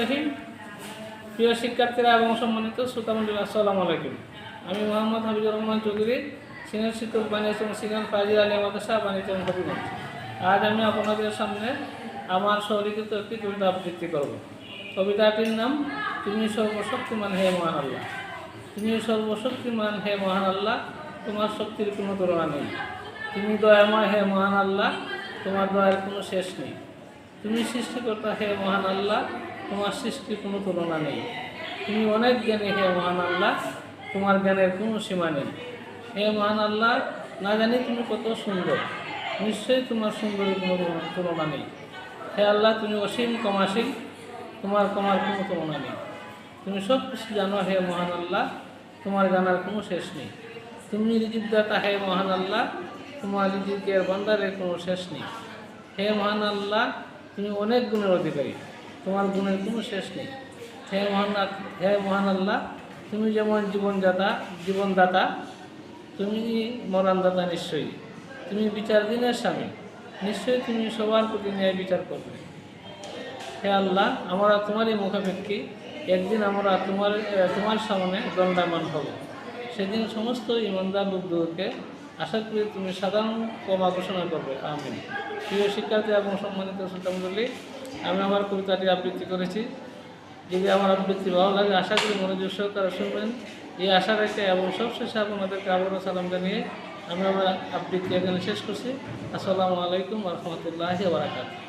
রহিম। প্রিয় শিক্ষার্থীরা এবং সম্মানিত শ্রোতামন্ডলী আসসালামু আলাইকুম। আমি মোহাম্মদ হাবিবুর রহমান চৌধুরী, সিনিয়র শিক্ষক এবং সিনিয়র ফাজিল আলী মাদ্রাসা, বাণিজ্য হবিগঞ্জ আজ আমি আপনাদের সামনে আমার সহলিখিত একটি কবিতা আবৃত্তি করব। কবিতাটির নাম, তুমি সর্বশক্তিমান হে মহান আল্লাহ। তুমি সর্বশক্তিমান হে মহান আল্লাহ, তোমার শক্তির কোনো তুলনা নেই। তুমি দয়াময় হে মহান আল্লাহ, তোমার দয়ার কোনো শেষ নেই। তুমি সৃষ্টিকর্তা হে মহান আল্লাহ, তোমার সৃষ্টির কোনো তুলনা নেই। তুমি অনেক জ্ঞানী হে মহান আল্লাহ, তোমার জ্ঞানের কোনো সীমা নেই। হে মহান আল্লাহ, না জানি তুমি কত সুন্দর, নিশ্চয়ই তোমার সুন্দরের কোনো তুলনা- নেই। হে আল্লাহ, তুমি অসীম কমাসীন তোমার কমার কোনো তুলনা নেই। তুমি সব কিছু জানো হে মহান আল্লাহ, তোমার জানার কোনো শেষ নেই। তুমি রিজিকদাতা হে মহান আল্লাহ, তোমার রিজিকের ভান্ডারের কোনো শেষ নেই। হে মহান আল্লাহ তুমি অনেক গুণের অধিকারী। তোমার গুণের কোনো শেষ নেই। হে মহান হে মহান আল্লাহ তুমি যেমন জীবনদাতা জীবনদাতা, তুমি মরানদাতা নিশ্চয়ই। তুমি বিচার দিনের স্বামী, নিশ্চয়ই তুমি সবার প্রতি ন্যায় বিচার করবে। হে আল্লাহ, আমরা তোমারই মুখাপেক্ষী। একদিন আমরা তোমার তোমার সামনে দণ্ডামান হব। সেদিন সমস্ত ইমানদার লোকদেরকে আশা করি তুমি সাধারণ কমা ঘোষণা করবে। আমি প্রিয় শিক্ষার্থী এবং সম্মানিত শ্রোতামণ্ডলী আমি আমার কবিতাটি আবৃত্তি করেছি। যদি আমার আবৃত্তি ভালো লাগে, আশা করি মনোযোগ সহকারে শুনবেন। এই আশা রেখে এবং সবশেষে আপনাদেরকে আবারও সালাম জানিয়ে আমি আমার আবৃত্তি এখানে শেষ করছি। আসসালামু আলাইকুম রহমতুল্লাহ বারাকাতুহ।